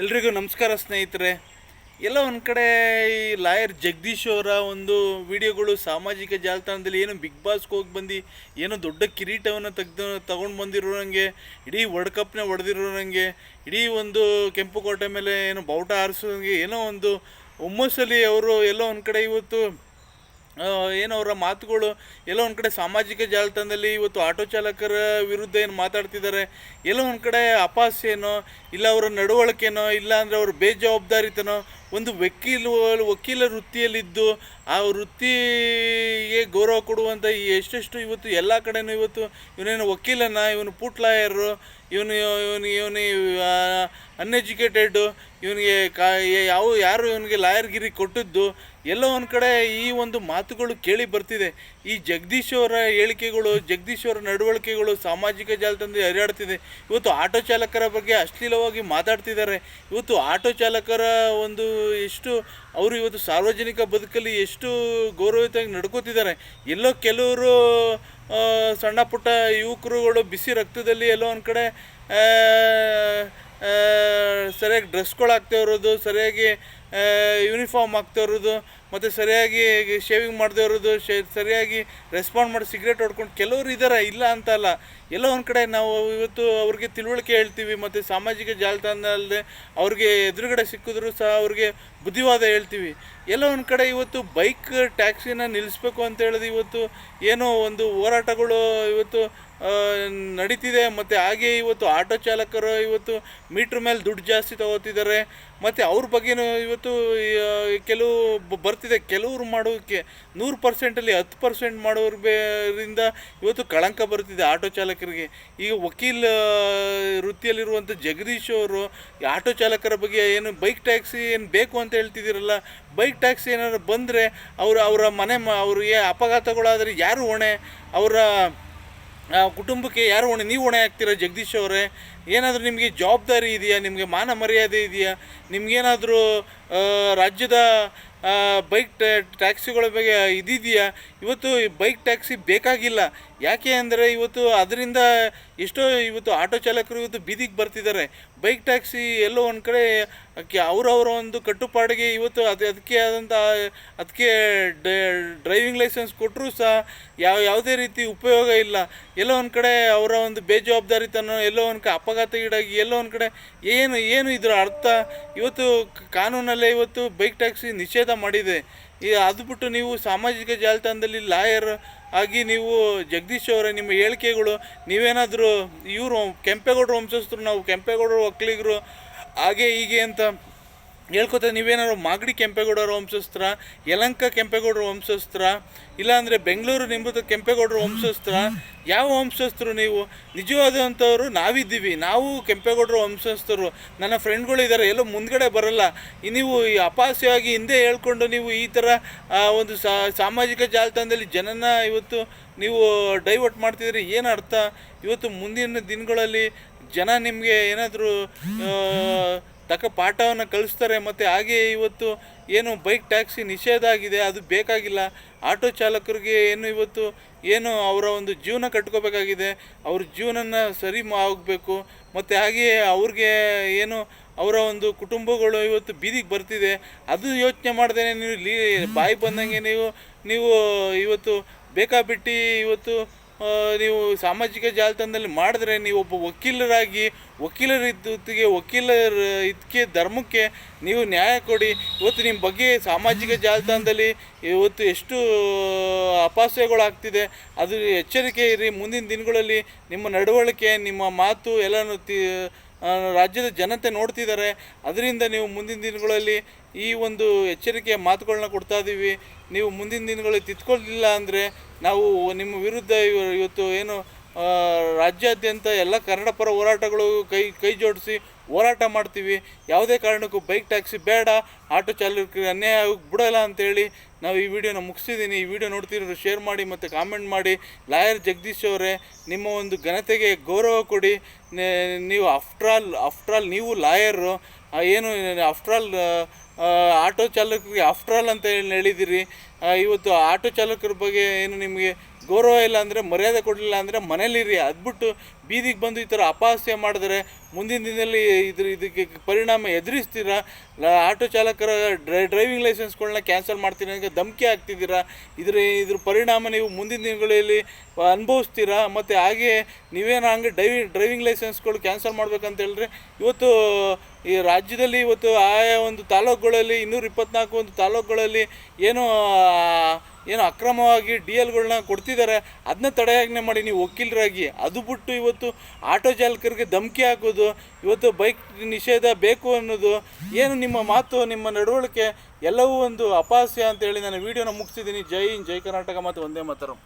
ಎಲ್ರಿಗೂ ನಮಸ್ಕಾರ ಸ್ನೇಹಿತರೆ. ಎಲ್ಲ ಒಂದು ಕಡೆ ಈ ಲಾಯರ್ ಜಗದೀಶ್ ಅವರ ಒಂದು ವಿಡಿಯೋಗಳು ಸಾಮಾಜಿಕ ಜಾಲತಾಣದಲ್ಲಿ ಏನು ಬಿಗ್ ಬಾಸ್ಗೆ ಹೋಗಿ ಬಂದು, ಏನೋ ದೊಡ್ಡ ಕಿರೀಟವನ್ನು ತೆಗೆದು ತಗೊಂಡು ಬಂದಿರೋರಂಗೆ ಇಡೀ ವರ್ಲ್ಡ್ ಕಪ್ನ ಹೊಡೆದಿರೋರಂಗೆ ಇಡೀ ಒಂದು ಕೆಂಪು ಕೋಟೆ ಮೇಲೆ ಏನು ಬಾವುಟ ಹಾರಿಸೋಂಗೆ ಏನೋ ಒಂದು ಹುಮ್ಮಸ್ಸಲ್ಲಿ ಅವರು ಎಲ್ಲೋ ಒಂದು ಕಡೆ ಇವತ್ತು ಏನು ಅವರ ಮಾತುಗಳು? ಎಲ್ಲೋ ಒಂದು ಕಡೆ ಸಾಮಾಜಿಕ ಜಾಲತಾಣದಲ್ಲಿ ಇವತ್ತು ಆಟೋ ಚಾಲಕರ ವಿರುದ್ಧ ಏನು ಮಾತಾಡ್ತಿದ್ದಾರೆ? ಎಲ್ಲೋ ಒಂದು ಕಡೆ ಅಪಾಸ್ಯನೋ ಇಲ್ಲ ಅವರ ನಡವಳಿಕೆನೋ, ಇಲ್ಲ ಅಂದರೆ ಅವ್ರ ಬೇಜವಾಬ್ದಾರಿತನೋ, ಒಂದು ವಕೀಲ ವಕೀಲ ವೃತ್ತಿಯಲ್ಲಿದ್ದು ಆ ವೃತ್ತಿಗೆ ಗೌರವ ಕೊಡುವಂಥ ಈ ಎಷ್ಟೆಷ್ಟು ಇವತ್ತು ಎಲ್ಲ ಕಡೆನೂ ಇವತ್ತು ಇವನೇನು ವಕೀಲನ? ಇವನು ಪುಟ್ಲಾಯರು, ಇವನು ಇವನು ಇವನು ಅನ್ಎಜುಕೇಟೆಡ್ ಇವನಿಗೆ ಕಾ ಯಾವ ಯಾರು ಇವನಿಗೆ ಲಾಯರ್ಗಿರಿ ಕೊಟ್ಟಿದ್ದು, ಎಲ್ಲೋ ಒಂದು ಕಡೆ ಈ ಒಂದು ಮಾತುಗಳು ಕೇಳಿ ಬರ್ತಿದೆ. ಈ ಜಗದೀಶ್ ಅವರ ಹೇಳಿಕೆಗಳು, ಜಗದೀಶ್ ಅವರ ನಡವಳಿಕೆಗಳು ಸಾಮಾಜಿಕ ಜಾಲತಾಣದಲ್ಲಿ ಹರಿಯಾಡ್ತಿದೆ. ಇವತ್ತು ಆಟೋ ಚಾಲಕರ ಬಗ್ಗೆ ಅಶ್ಲೀಲವಾಗಿ ಮಾತಾಡ್ತಿದ್ದಾರೆ. ಇವತ್ತು ಆಟೋ ಚಾಲಕರ ಒಂದು ಎಷ್ಟು, ಅವರು ಇವತ್ತು ಸಾರ್ವಜನಿಕ ಬದುಕಲ್ಲಿ ಎಷ್ಟು ಗೌರವಯುತವಾಗಿ ನಡ್ಕೋತಿದ್ದಾರೆ. ಎಲ್ಲೋ ಕೆಲವರು ಸಣ್ಣ ಪುಟ್ಟ ಯುವಕರುಗಳು ಬಿಸಿ ರಕ್ತದಲ್ಲಿ ಎಲ್ಲೋ ಒಂದು ಕಡೆ ಸರಿಯಾಗಿ ಡ್ರೆಸ್ಗಳು ಹಾಕ್ತಾ ಇರೋದು ಸರಿಯಾಗಿ ಯೂನಿಫಾರ್ಮ್ ಹಾಕ್ತಾ ಇರೋದು ಮತ್ತು ಸರಿಯಾಗಿ ಶೇವಿಂಗ್ ಮಾಡದೇ ಇರೋದು ಶೇ, ಸರಿಯಾಗಿ ರೆಸ್ಪಾಂಡ್ ಮಾಡಿ ಸಿಗರೇಟ್ ಹೊಡ್ಕೊಂಡು ಕೆಲವರು ಇದ್ದಾರೆ ಇಲ್ಲ ಅಂತ ಅಲ್ಲ. ಎಲ್ಲೋ ಒಂದು ಕಡೆ ನಾವು ಇವತ್ತು ಅವ್ರಿಗೆ ತಿಳುವಳಿಕೆ ಹೇಳ್ತೀವಿ, ಮತ್ತು ಸಾಮಾಜಿಕ ಜಾಲತಾಣದಲ್ಲದೆ ಅವ್ರಿಗೆ ಎದುರುಗಡೆ ಸಿಕ್ಕಿದ್ರು ಸಹ ಅವ್ರಿಗೆ ಬುದ್ಧಿವಾದ ಹೇಳ್ತೀವಿ. ಎಲ್ಲೋ ಒಂದು ಕಡೆ ಇವತ್ತು ಬೈಕ್ ಟ್ಯಾಕ್ಸಿನ ನಿಲ್ಲಿಸ್ಬೇಕು ಅಂತ ಇವತ್ತು ಏನೋ ಒಂದು ಹೋರಾಟಗಳು ಇವತ್ತು ನಡೀತಿದೆ, ಮತ್ತು ಹಾಗೆ ಇವತ್ತು ಆಟೋ ಚಾಲಕರು ಇವತ್ತು ಮೀಟ್ರ್ ಮೇಲೆ ದುಡ್ಡು ಜಾಸ್ತಿ ತಗೋತಿದ್ದಾರೆ, ಮತ್ತು ಅವ್ರ ಬಗ್ಗೆನೂ ಇವತ್ತು ಆ, ಕೆಲವು ಬರ್ತಿದೆ. ಕೆಲವ್ರು ಮಾಡೋಕ್ಕೆ ನೂರು ಪರ್ಸೆಂಟಲ್ಲಿ ಹತ್ತು ಪರ್ಸೆಂಟ್ ಮಾಡೋರು ಬೇರಿಂದ ಇವತ್ತು ಕಳಂಕ ಬರ್ತಿದೆ ಆಟೋ ಚಾಲಕರಿಗೆ. ಈಗ ವಕೀಲ ವೃತ್ತಿಯಲ್ಲಿರುವಂಥ ಜಗದೀಶ್ ಅವರು ಆಟೋ ಚಾಲಕರ ಬಗ್ಗೆ ಏನು ಬೈಕ್ ಟ್ಯಾಕ್ಸಿ ಏನು ಬೇಕು ಅಂತ ಹೇಳ್ತಿದ್ದೀರಲ್ಲ ಬೈಕ್ ಟ್ಯಾಕ್ಸಿ ಏನಾದ್ರು ಬಂದರೆ ಅವರು ಅವರ ಮನೆ ಅವ್ರಿಗೆ ಅಪಘಾತಗಳಾದರೆ ಯಾರು ಹೊಣೆ? ಅವರ ಕುಟುಂಬಕ್ಕೆ ಯಾರು ಹೊಣೆ ನೀವು ಹೊಣೆ ಆಗ್ತೀರಾ ಜಗದೀಶ್ ಅವರೇ? ಏನಾದರೂ ನಿಮಗೆ ಜವಾಬ್ದಾರಿ ಇದೆಯಾ? ನಿಮಗೆ ಮಾನ ಮರ್ಯಾದೆ ಇದೆಯಾ? ನಿಮಗೇನಾದರೂ ರಾಜ್ಯದ ಬೈಕ್ ಟ್ಯಾಕ್ಸಿಗಳ ಬಗ್ಗೆ ಇದಿದೆಯಾ? ಇವತ್ತು ಬೈಕ್ ಟ್ಯಾಕ್ಸಿ ಬೇಕಾಗಿಲ್ಲ. ಯಾಕೆ ಅಂದರೆ ಇವತ್ತು ಅದರಿಂದ ಎಷ್ಟೋ ಇವತ್ತು ಆಟೋ ಚಾಲಕರು ಇವತ್ತು ಬೀದಿಗೆ ಬರ್ತಿದ್ದಾರೆ. ಬೈಕ್ ಟ್ಯಾಕ್ಸಿ ಎಲ್ಲೋ ಒಂದು ಕಡೆ ಅವರವರ ಒಂದು ಕಟ್ಟುಪಾಡಿಗೆ ಇವತ್ತು ಅದು, ಅದಕ್ಕೆ ಆದಂಥ ಅದಕ್ಕೆ ಡ್ರೈವಿಂಗ್ ಲೈಸೆನ್ಸ್ ಕೊಟ್ಟರೂ ಸಹ ಯಾವ, ಯಾವುದೇ ರೀತಿ ಉಪಯೋಗ ಇಲ್ಲ. ಎಲ್ಲೋ ಒಂದು ಕಡೆ ಅವರ ಒಂದು ಬೇಜವಾಬ್ದಾರಿತನ, ಎಲ್ಲೋ ಒಂದು ಕಡೆ ಅಪಘಾತಗೀಡಾಗಿ, ಎಲ್ಲೋ ಒಂದು ಕಡೆ ಏನು ಏನು ಇದರ ಅರ್ಥ? ಇವತ್ತು ಕಾನೂನಲ್ಲೇ ಇವತ್ತು ಬೈಕ್ ಟ್ಯಾಕ್ಸಿ ನಿಷೇಧ ಮಾಡಿದೆ. ಈ ಅದು ಬಿಟ್ಟು ನೀವು ಸಾಮಾಜಿಕ ಜಾಲತಾಣದಲ್ಲಿ ಲಾಯರ್ ಆಗಿ ನೀವು ಜಗದೀಶ್ ಅವರ ನಿಮ್ಮ ಹೇಳಿಕೆಗಳು, ನೀವೇನಾದರೂ ಇವರು ಕೆಂಪೇಗೌಡರು ವಂಶಸ್ಥರು, ನಾವು ಕೆಂಪೇಗೌಡರು ಒಕ್ಕಲಿಗರು ಹಾಗೆ ಹೀಗೆ ಅಂತ ಹೇಳ್ಕೊತ ನೀವೇನಾದ್ರು ಮಾಗಡಿ ಕೆಂಪೇಗೌಡರ ವಂಶಸ್ತ್ರ, ಯಲಂಕ ಕೆಂಪೇಗೌಡರ ವಂಶಸ್ತ್ರ, ಇಲ್ಲಾಂದರೆ ಬೆಂಗಳೂರು ನಿಂಬುದು ಕೆಂಪೇಗೌಡರ ವಂಶಸ್ತ್ರ, ಯಾವ ವಂಶಸ್ಥರು ನೀವು? ನಿಜವಾದಂಥವ್ರು ನಾವಿದ್ದೀವಿ. ನಾವು ಕೆಂಪೇಗೌಡರ ವಂಶಸ್ಥರು. ನನ್ನ ಫ್ರೆಂಡ್ಗಳು ಇದ್ದಾರೆ. ಎಲ್ಲೋ ಮುಂದ್ಗಡೆ ಬರಲ್ಲ. ನೀವು ಈ ಅಪಾಸ್ಯವಾಗಿ ಹಿಂದೆ ಹೇಳ್ಕೊಂಡು ನೀವು ಈ ಥರ ಒಂದು ಸಾಮಾಜಿಕ ಜಾಲತಾಣದಲ್ಲಿ ಜನನ ಇವತ್ತು ನೀವು ಡೈವರ್ಟ್ ಮಾಡ್ತಿದ್ರೆ ಏನು ಅರ್ಥ? ಇವತ್ತು ಮುಂದಿನ ದಿನಗಳಲ್ಲಿ ಜನ ನಿಮಗೆ ಏನಾದರೂ ತಕ್ಕ ಪಾಠವನ್ನು ಕಲಿಸ್ತಾರೆ ಮತ್ತು ಹಾಗೆ ಇವತ್ತು ಏನು ಬೈಕ್ ಟ್ಯಾಕ್ಸಿ ನಿಷೇಧ ಆಗಿದೆ, ಅದು ಬೇಕಾಗಿಲ್ಲ. ಆಟೋ ಚಾಲಕರಿಗೆ ಏನು ಇವತ್ತು ಏನು ಅವರ ಒಂದು ಜೀವನ ಕಟ್ಕೋಬೇಕಾಗಿದೆ, ಅವ್ರ ಜೀವನನ ಸರಿ ಆಗಬೇಕು. ಮತ್ತು ಹಾಗೆಯೇ ಅವ್ರಿಗೆ ಏನು ಅವರ ಒಂದು ಕುಟುಂಬಗಳು ಇವತ್ತು ಬೀದಿಗೆ ಬರ್ತಿದೆ. ಅದು ಯೋಚನೆ ಮಾಡ್ದೇ ನೀವು ಲೀ ಬಾಯಿ ಬಂದಂಗೆ ನೀವು ನೀವು ಇವತ್ತು ಬೇಕಾಬಿಟ್ಟು ಇವತ್ತು ನೀವು ಸಾಮಾಜಿಕ ಜಾಲತಾಣದಲ್ಲಿ ಮಾಡಿದ್ರೆ ನೀವು ಒಬ್ಬ ವಕೀಲರಾಗಿ ವಕೀಲರ ಇದ್ದೊತ್ತಿಗೆ ವಕೀಲರ ಇದಕ್ಕೆ ಧರ್ಮಕ್ಕೆ ನೀವು ನ್ಯಾಯ ಕೊಡಿ. ಇವತ್ತು ನಿಮ್ಮ ಬಗ್ಗೆ ಸಾಮಾಜಿಕ ಜಾಲತಾಣದಲ್ಲಿ ಇವತ್ತು ಎಷ್ಟು ಅಪಾಸ್ಯಗಳಾಗ್ತಿದೆ, ಅದು ಎಚ್ಚರಿಕೆ ಇರಿ. ಮುಂದಿನ ದಿನಗಳಲ್ಲಿ ನಿಮ್ಮ ನಡವಳಿಕೆ, ನಿಮ್ಮ ಮಾತು ಎಲ್ಲನೂ ತಿ ರಾಜ್ಯದ ಜನತೆ ನೋಡ್ತಿದ್ದಾರೆ. ಅದರಿಂದ ನೀವು ಮುಂದಿನ ದಿನಗಳಲ್ಲಿ ಈ ಒಂದು ಎಚ್ಚರಿಕೆಯ ಮಾತುಗಳನ್ನ ಕೊಡ್ತಾ ಇದ್ದೀವಿ ನೀವು ಮುಂದಿನ ದಿನಗಳಲ್ಲಿ ತಿದ್ಕೊಳ್ಳಿಲ್ಲ ಅಂದರೆ ನಾವು ನಿಮ್ಮ ವಿರುದ್ಧ ಇವ- ಇವತ್ತು ಏನು ರಾಜ್ಯಾದ್ಯಂತ ಎಲ್ಲ ಕನ್ನಡ ಪರ ಹೋರಾಟಗಳು ಕೈ ಕೈ ಜೋಡಿಸಿ ಹೋರಾಟ ಮಾಡ್ತೀವಿ. ಯಾವುದೇ ಕಾರಣಕ್ಕೂ ಬೈಕ್, ಟ್ಯಾಕ್ಸಿ ಬೇಡ, ಆಟೋ ಚಾಲಕರಿಗೆ ಅನ್ಯಾಯ ಬಿಡೋಲ್ಲ ಅಂತೇಳಿ ನಾವು ಈ ವಿಡಿಯೋನ ಮುಗಿಸಿದ್ದೀನಿ ಈ ವಿಡಿಯೋ ನೋಡ್ತಿರೋರು ಶೇರ್ ಮಾಡಿ ಮತ್ತು ಕಾಮೆಂಟ್ ಮಾಡಿ. ಲಾಯರ್ ಜಗದೀಶ್ ಅವರೇ, ನಿಮ್ಮ ಒಂದು ಘನತೆಗೆ ಗೌರವ ಕೊಡಿ. ನೀವು ಆಫ್ಟರ್ ಆಲ್ ಆಫ್ಟರ್ ಆಲ್ ನೀವು ಲಾಯರು. ಏನು ಆಫ್ಟರ್ ಆಲ್ ಆಟೋ ಚಾಲಕರಿಗೆ ಆಫ್ಟರ್ ಆಲ್ ಅಂತ ಹೇಳಿ ಹೇಳಿದಿರಿ. ಇವತ್ತು ಆಟೋ ಚಾಲಕರ ಬಗ್ಗೆ ಏನು ನಿಮಗೆ ಗೌರವ ಇಲ್ಲ ಅಂದರೆ, ಮರ್ಯಾದೆ ಕೊಡಲಿಲ್ಲ ಅಂದರೆ ಮನೇಲಿರಿ ಅದ್ಬಿಟ್ಟು ಬೀದಿಗೆ ಬಂದು ಈ ಥರ ಅಪಹಾಸ್ಯ ಮಾಡಿದ್ರೆ, ಮುಂದಿನ ದಿನದಲ್ಲಿ ಇದ್ರ ಇದಕ್ಕೆ ಪರಿಣಾಮ ಎದುರಿಸ್ತೀರಾ? ಆಟೋ ಚಾಲಕರ ಡ್ರೈ ಡ್ರೈವಿಂಗ್ ಲೈಸೆನ್ಸ್ಗಳನ್ನ ಕ್ಯಾನ್ಸಲ್ ಮಾಡ್ತೀನಿ ಅಂತ ಧಮಕಿ ಹಾಕ್ತಿದ್ದೀರಾ? ಇದ್ರ ಇದ್ರ ಪರಿಣಾಮ ನೀವು ಮುಂದಿನ ದಿನಗಳಲ್ಲಿ ಅನುಭವಿಸ್ತೀರಾ? ಮತ್ತು ಹಾಗೆ ನೀವೇನು ಹಂಗೆ ಡೈವಿ ಡ್ರೈವಿಂಗ್ ಲೈಸೆನ್ಸ್ಗಳು ಕ್ಯಾನ್ಸಲ್ ಮಾಡ್ಬೇಕಂತ ಹೇಳಿದ್ರೆ, ಇವತ್ತು ಈ ರಾಜ್ಯದಲ್ಲಿ ಇವತ್ತು ಆಯಾ ಒಂದು ತಾಲೂಕುಗಳಲ್ಲಿ, ಇನ್ನೂರ ಇಪ್ಪತ್ನಾಲ್ಕು ಒಂದು ತಾಲೂಕುಗಳಲ್ಲಿ ಏನು ಏನು ಅಕ್ರಮವಾಗಿ ಡಿ ಎಲ್ಗಳನ್ನ ಕೊಡ್ತಿದ್ದಾರೆ. ಅದನ್ನ ತಡೆಯಾಜ್ಞೆ ಮಾಡಿ ನೀವು ವಕೀಲರಾಗಿ. ಅದು ಬಿಟ್ಟು ಇವತ್ತು ಆಟೋ ಚಾಲಕರಿಗೆ ಧಮಕಿ ಹಾಕೋದು, ಇವತ್ತು ಬೈಕ್ ನಿಷೇಧ ಬೇಕು ಅನ್ನೋದು, ಏನು ನಿಮ್ಮ ಮಾತು, ನಿಮ್ಮ ನಡವಳಿಕೆ, ಎಲ್ಲವೂ ಒಂದು ಅಪಾಸ್ಯ ಅಂತ ಹೇಳಿ ನಾನು ವಿಡಿಯೋನ ಮುಗಿಸಿದ್ದೀನಿ ಜೈ ಜೈ ಕರ್ನಾಟಕ, ಮತ್ತು ಒಂದೇ ಮಾತರಂ.